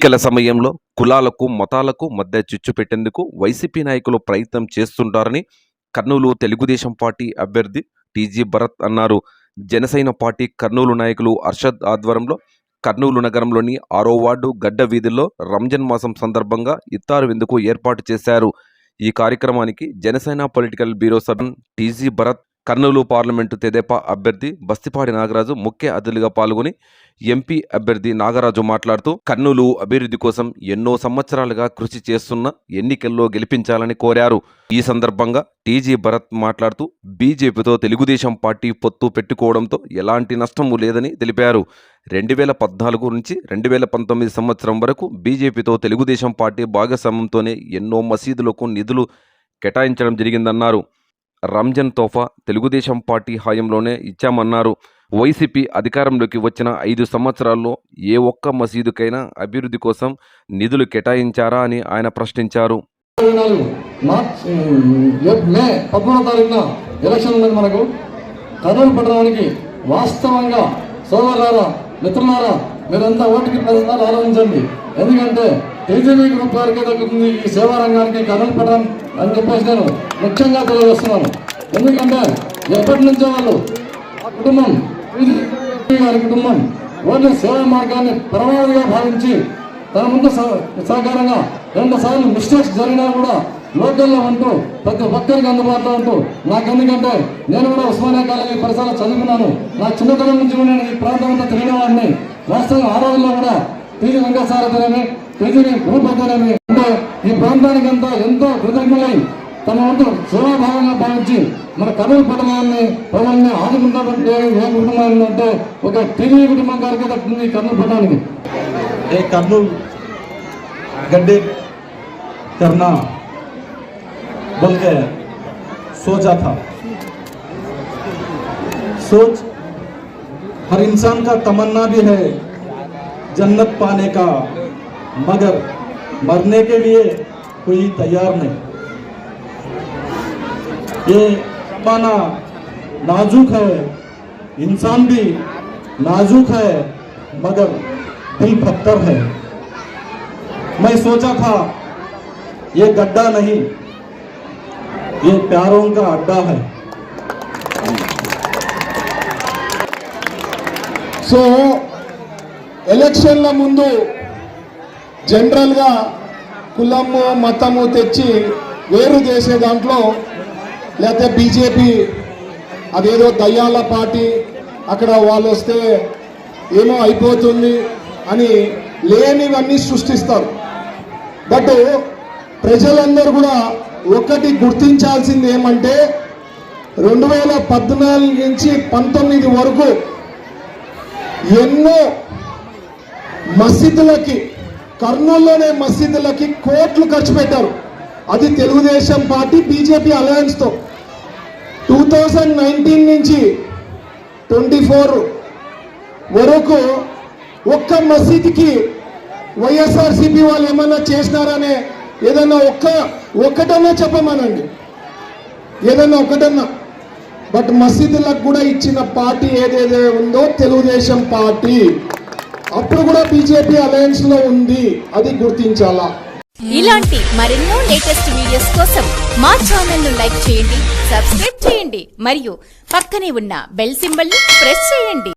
ఎన్నికల సమయంలో కులాలకు మతాలకు మధ్య చిచ్చు పెట్టేందుకు వైసీపీ నాయకులు ప్రయత్నం చేస్తుంటారని కర్నూలు తెలుగుదేశం పార్టీ అభ్యర్థి టీజీ భరత్ అన్నారు. జనసేన పార్టీ కర్నూలు నాయకులు అర్షద్ ఆధ్వర్యంలో కర్నూలు నగరంలోని ఆరో వార్డు గడ్డ వీధుల్లో రంజాన్ మాసం సందర్భంగా ఇత్తారు విందుకు ఏర్పాటు చేశారు. ఈ కార్యక్రమానికి జనసేన పొలిటికల్ బ్యూరో సభ్యులు టీజీ భరత్ కర్నూలు పార్లమెంటు తెదేపా అభ్యర్థి బస్తిపాడి నాగరాజు ముఖ్య అతిథులుగా పాల్గొని ఎంపీ అభ్యర్థి నాగరాజు మాట్లాడుతూ కర్నూలు అభివృద్ధి కోసం ఎన్నో సంవత్సరాలుగా కృషి చేస్తున్న ఎన్నికల్లో గెలిపించాలని కోరారు. ఈ సందర్భంగా టీజీ భరత్ మాట్లాడుతూ బీజేపీతో తెలుగుదేశం పార్టీ పొత్తు పెట్టుకోవడంతో ఎలాంటి నష్టము లేదని తెలిపారు. రెండు వేల పద్నాలుగు నుంచి రెండు వేల పంతొమ్మిది సంవత్సరం వరకు బీజేపీతో తెలుగుదేశం పార్టీ భాగస్వామ్యంతోనే ఎన్నో మసీదులకు నిధులు కేటాయించడం జరిగిందన్నారు. రంజాన్ తోఫా తెలుగుదేశం పార్టీ హయాంలోనే ఇచ్చామన్నారు. వైసీపీ అధికారంలోకి వచ్చిన ఐదు సంవత్సరాల్లో ఏ ఒక్క మసీదుకైనా అభివృద్ధి కోసం నిధులు కేటాయించారా అని ఆయన ప్రశ్నించారు. మే పదమూడో తారీఖున ఎలక్షన్ ఉన్నది మనకు. కర్నూలు పట్టణానికి వాస్తవంగా సోదరులారా మిత్రులారా మీరంతా ఓటుకి ప్రజలు ఆలోచించండి. ఎందుకంటే టీజీబీ గ్రూప్ వారికే దక్కుతుంది ఈ సేవా రంగానికి కర్నూలు పట్టణం అని చెప్పేసి నేను ముఖ్యంగా తెలియజేస్తున్నాను. ఎందుకంటే ఎప్పటి నుంచో వాళ్ళు కుటుంబం టీజీబీ గారి కుటుంబం ఓన్లీ సేవా మార్గాన్ని పరమావధిగా భావించి తన ముందు సహ- సహకారంగా రెండు సార్లు మిస్టేక్స్ జరిగినా కూడా లోకల్లో ఉంటూ ప్రతి ఒక్కరికి అందుబాటులో ఉంటూ నాకు ఎందుకంటే నేను కూడా ఉస్మానియా కాలేజీ పరిసరాలు చదువుకున్నాను. నా చిన్నతనం నుంచి కూడా నేను ఈ ప్రాంతం అంతా తిరిగిన వాడిని రాష్ట్రం ఆ రోజుల్లో కూడా టీజీ వెంకటసారథులని టీజీని భూపతులని అంటే ఈ ప్రాంతానికి ఎంతో ఎంతో కృతజ్ఞులై తమ వంతు సేవాభావంగా భావించి మన కర్నూలు పట్టణాన్ని ప్రజల్ని ఆదుకుంటామంటే ఏ కుటుంబాన్ని అంటే ఒక టీజీ కుటుంబం గారికి ఈ కర్నూలు పట్టణానికి. ఏ కర్నూలు గడ్డి కర్నా बोल के सोचा था। सोच, हर इंसान का तमन्ना भी है जन्नत पाने का, मगर मरने के लिए कोई तैयार नहीं। ये जमाना नाजुक है, इंसान भी नाजुक है, मगर दिल पत्थर है। मैं सोचा था, ये गड्ढा नहीं ये प्यारों का अड्डा है సో ఎలక్షన్ల ముందు జనరల్గా కులము మతము తెచ్చి వేరు చేసే దాంట్లో లేకపోతే బీజేపీ అదేదో దయ్యాల పార్టీ అక్కడ వాళ్ళు వస్తే ఏమో అయిపోతుంది అని లేనివన్నీ సృష్టిస్తారు బట్ ప్రజలందరూ కూడా ఒకటి గుర్తించాల్సింది ఏమంటే రెండు వేల పద్నాలుగు నుంచి పంతొమ్మిది వరకు ఎన్నో మసీదులకి కర్నూలులోనే మసీదులకి కోట్లు ఖర్చు పెట్టారు. అది తెలుగుదేశం పార్టీ బీజేపీ అలయన్స్తో టూ థౌజండ్ నైన్టీన్ నుంచి ట్వంటీ ఫోర్ వరకు ఒక్క మసీదుకి వైఎస్ఆర్సీపీ వాళ్ళు ఏమన్నా చేసినారనే ఏదన్నా ఒక్క ఒక్కటన్నా చెప్పమనండి. ఏదన్నా ఒకటన్నా బట్ మసీదులకు కూడా ఇచ్చిన పార్టీ ఏదైతే ఉందో తెలుగుదేశం పార్టీ. అప్పుడు కూడా బీజేపీ అలయన్స్లో ఉంది అది గుర్తించాలా? ఇలాంటి మరెన్నో లేటెస్ట్ వీడియోస్ కోసం మా ఛానల్ను లైక్ చేయండి సబ్స్క్రైబ్ చేయండి మరియు పక్కనే ఉన్న బెల్ సింబల్ని ప్రెస్ చేయండి.